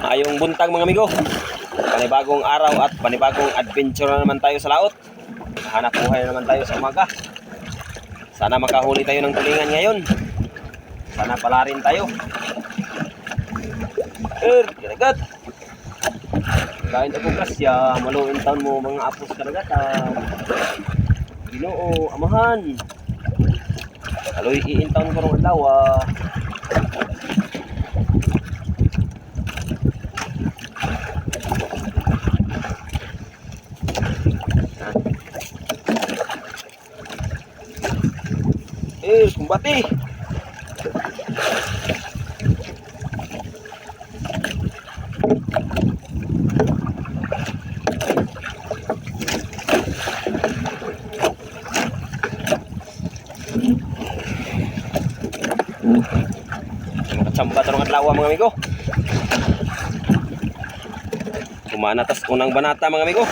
Ayong buntag mga amigo. Panibagong araw at panibagong adventure na naman tayo sa laot. Hanap buhay na naman tayo sa umaga. Sana makahuli tayo ng tulingan ngayon. Sana pala rin tayo. Er, kinagat. Kain ako kasya, maluin taon mo mga apos kanagatan. Ginoo, amahan. Aloy iintaon ko rong adlaw. Ah. Eh, kumbati. Makatsamba tarong adlaw mga amigo. Kumana tas unang banata mga amigo.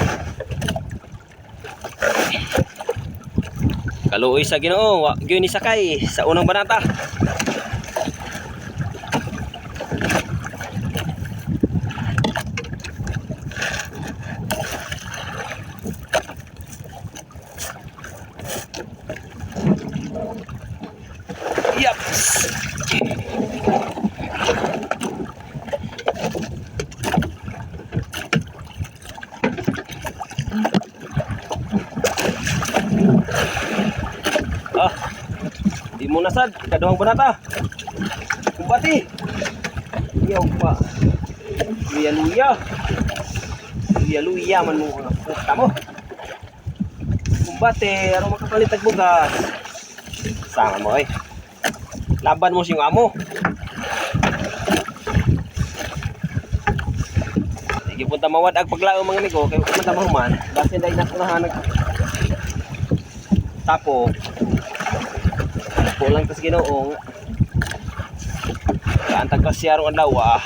Kaluoy sa Ginoo, wa gyud ni sakay sa unang banata. Yaps. Ah, nasad, kaduhang banata. Kumbati. Yaw pa. Luya luya. Luya luya man mo nga puta mo. Kumbati, ano makapalit ang bugas. Sama mo eh. Laban mo siyang amo. Sige punta mawad ag paglao mga amigo kay punta mahuman. Basta dahil nakunahan nag tapo Kulang tas ginoong. Kaantag ka siya ron adlaw ah.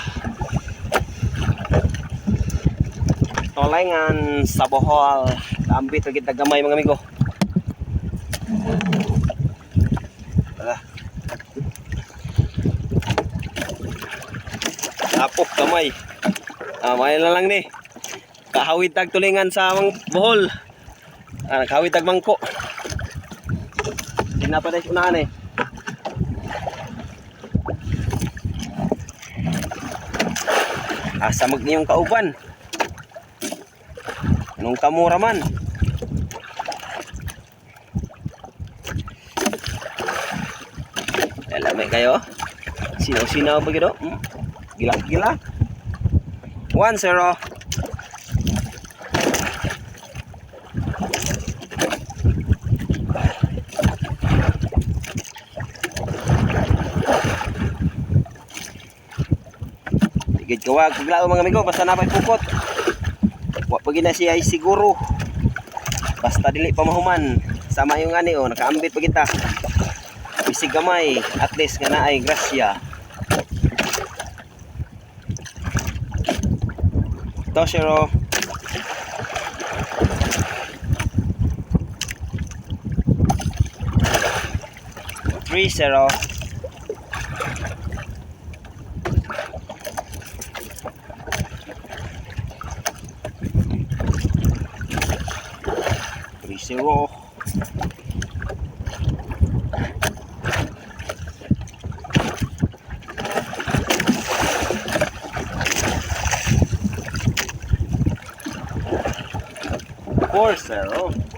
Tolengan sa Bohol. Ambit lagi tagamay mga amigo. Tara. Tapok kamay. Ah, may na lang ni. Kahawid tag tulingan sa mga Bohol. Ah, nakahawid tag mangko. Hindi na pa tayo unahan eh. Asa mag niyong kauban. Anong kamura man. Alamay kayo. Sinaw-sinaw ba gino? Hmm? Gila-gila. 1-0. Tigid ka wag paglao mga amigo basta napay pukot. Wa pa gina siya ay siguro. Basta dili pa mahuman. Sama yung ani oh, nakaambit pa kita. Bisig gamay, at least nga naay grasya. Toshiro. Three zero. Zero. Four zero.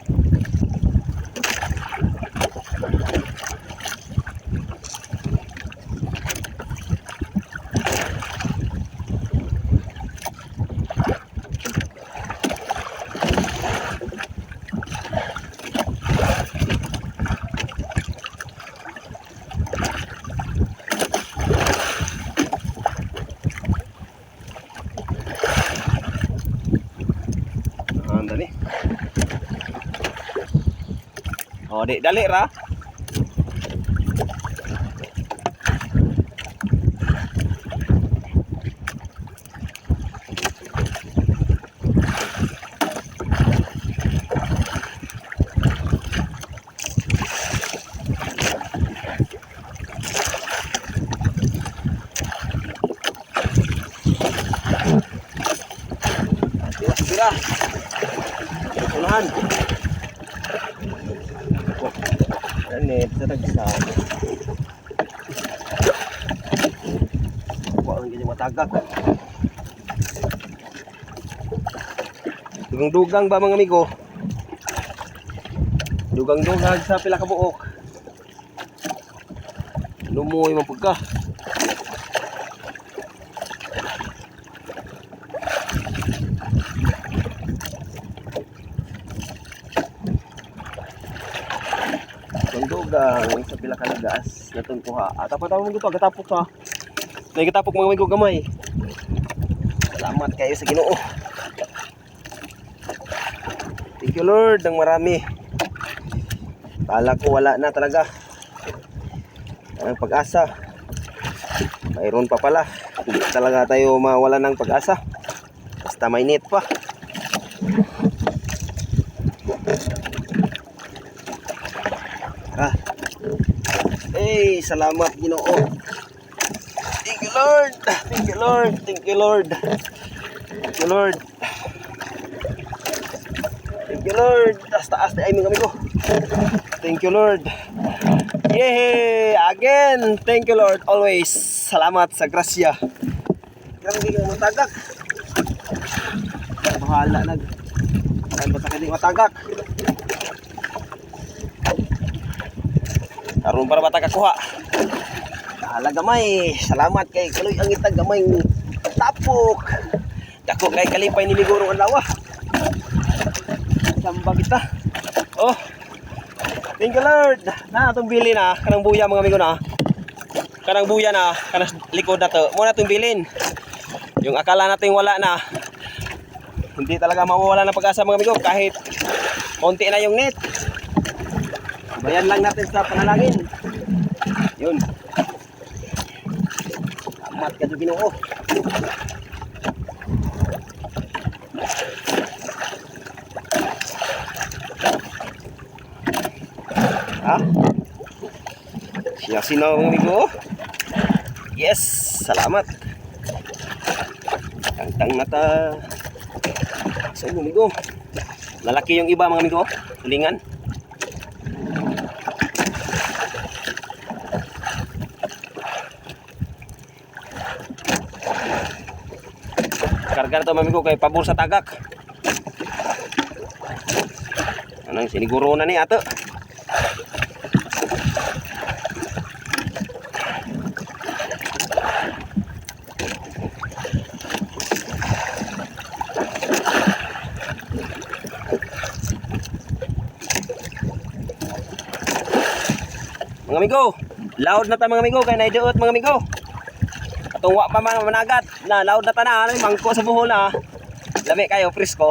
Oh, dek dalik ra. Terima kasih. Sa tagsa. Wala ang ganyan matagak. Dugang-dugang ba mga amigo? Dugang-dugang sa pila ka buok. Lumoy man pagka. Dugang sa pila ka lagas natong kuha. At apa tawag mo dito, gatapok sa. May gatapok mga amigo gamay. Salamat kayo sa Ginoo. Thank you Lord ng marami. Kala ko wala na talaga. Ang pag-asa. Mayroon pa pala. Hindi talaga tayo mawala ng pag-asa. Basta may net pa. Ah. Hey, salamat Ginoo. Thank you Lord. Thank you Lord. Thank you Lord. Thank you Lord. Thank you Lord. Taas taas na ay mga amigo. Thank you Lord. Yay! Again, thank you Lord. Always. Salamat sa grasya. Grabe kayo matagak. Bahala nag. Ay basta kini matagak. Karon para bata kakuha. Bahala gamay. Salamat kay Kaloy ang itag gamay tapok. Dako kay kalipay ni Liguro ang lawa. Samba kita. Oh. Thank you Lord. Na atong bili na kanang buya mga amigo na. Kanang buya na kanang likod na to. Mo na itong bilin. Yung akala natin wala na. Hindi talaga mawawala ng pag-asa mga amigo kahit konti na yung net. Bayan lang natin sa panalangin. Yun. Amat ka doon ginoo. Ha? Siya sino ang amigo? Yes, salamat. Tangtang na ta. Sa so, amigo. Lalaki yung iba mga amigo. Tulingan. Karga na to mga amigo kay pabor sa tagak. Anong siniguro na ni ato. Mga amigo, loud na ta mga amigo kay naiduot mga amigo. Atong wa pa mga managat na loud na ta na ano, mangko sa buhol na. Lami kayo presko.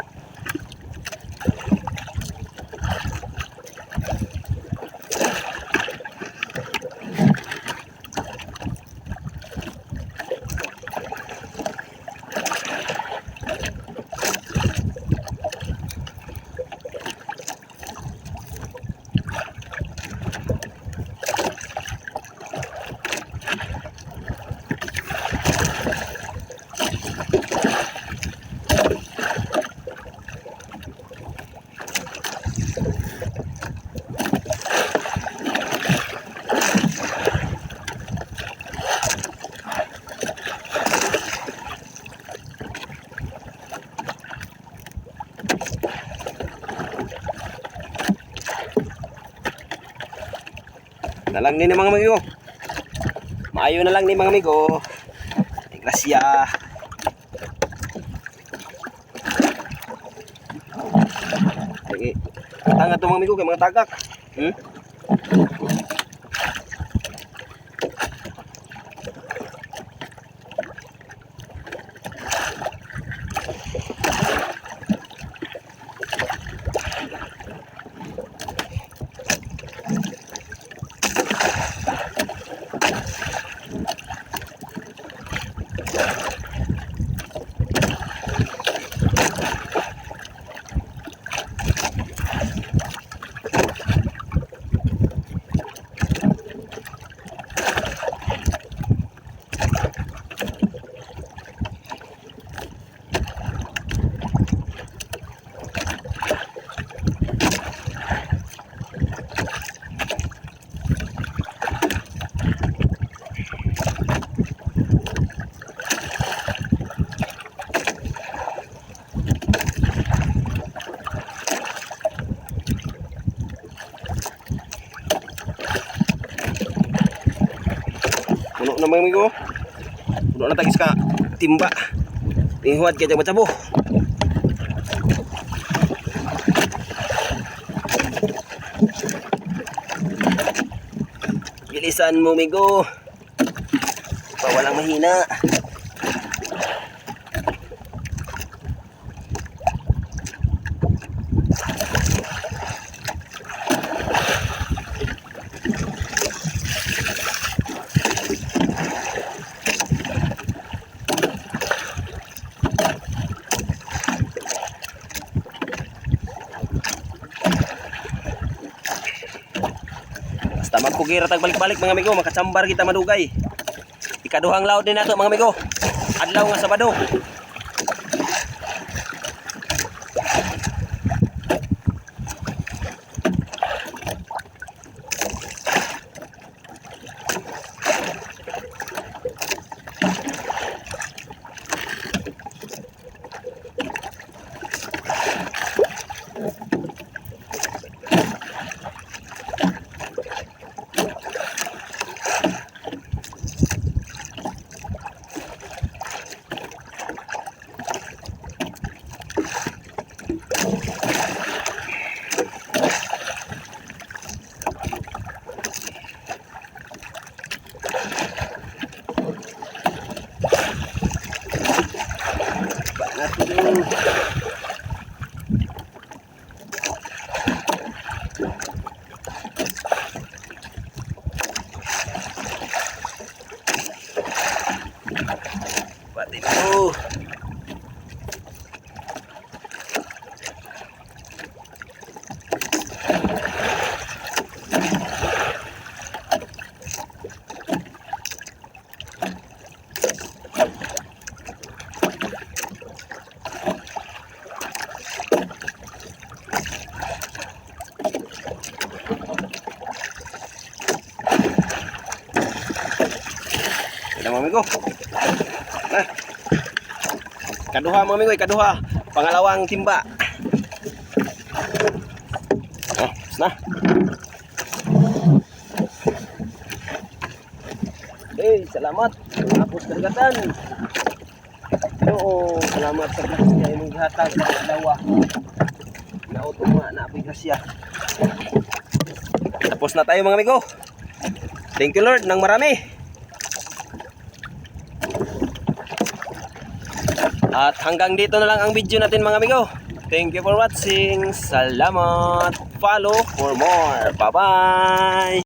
Na lang ni mga amigo. Maayo na lang ni mga amigo. Ay, Grasya. Sige. Tanga to mga amigo kay mga tagak. Hmm? Mga amigo. Puno na tagis ka timba. Ihuad kaya matabo. Bilisan mo, migo. Pa walang mahina. Basta magkugira tag balik-balik mga amigo, makachambar kita madugay. Ikaduhang laod din nato mga amigo. Adlaw nga Sabado. Pati mo. Yan mga amigo. Kaduha mga amigo, kaduha. Pangalawang timba. Tapos na. Eh, salamat. Tapos karagatan. Oo, salamat sa grasya imong gihatag sa dalawa. Nauto nga na apoy grasya. Tapos na tayo mga amigo. Thank you Lord ng marami. At hanggang dito na lang ang video natin mga amigo. Thank you for watching. Salamat. Follow for more. Bye-bye.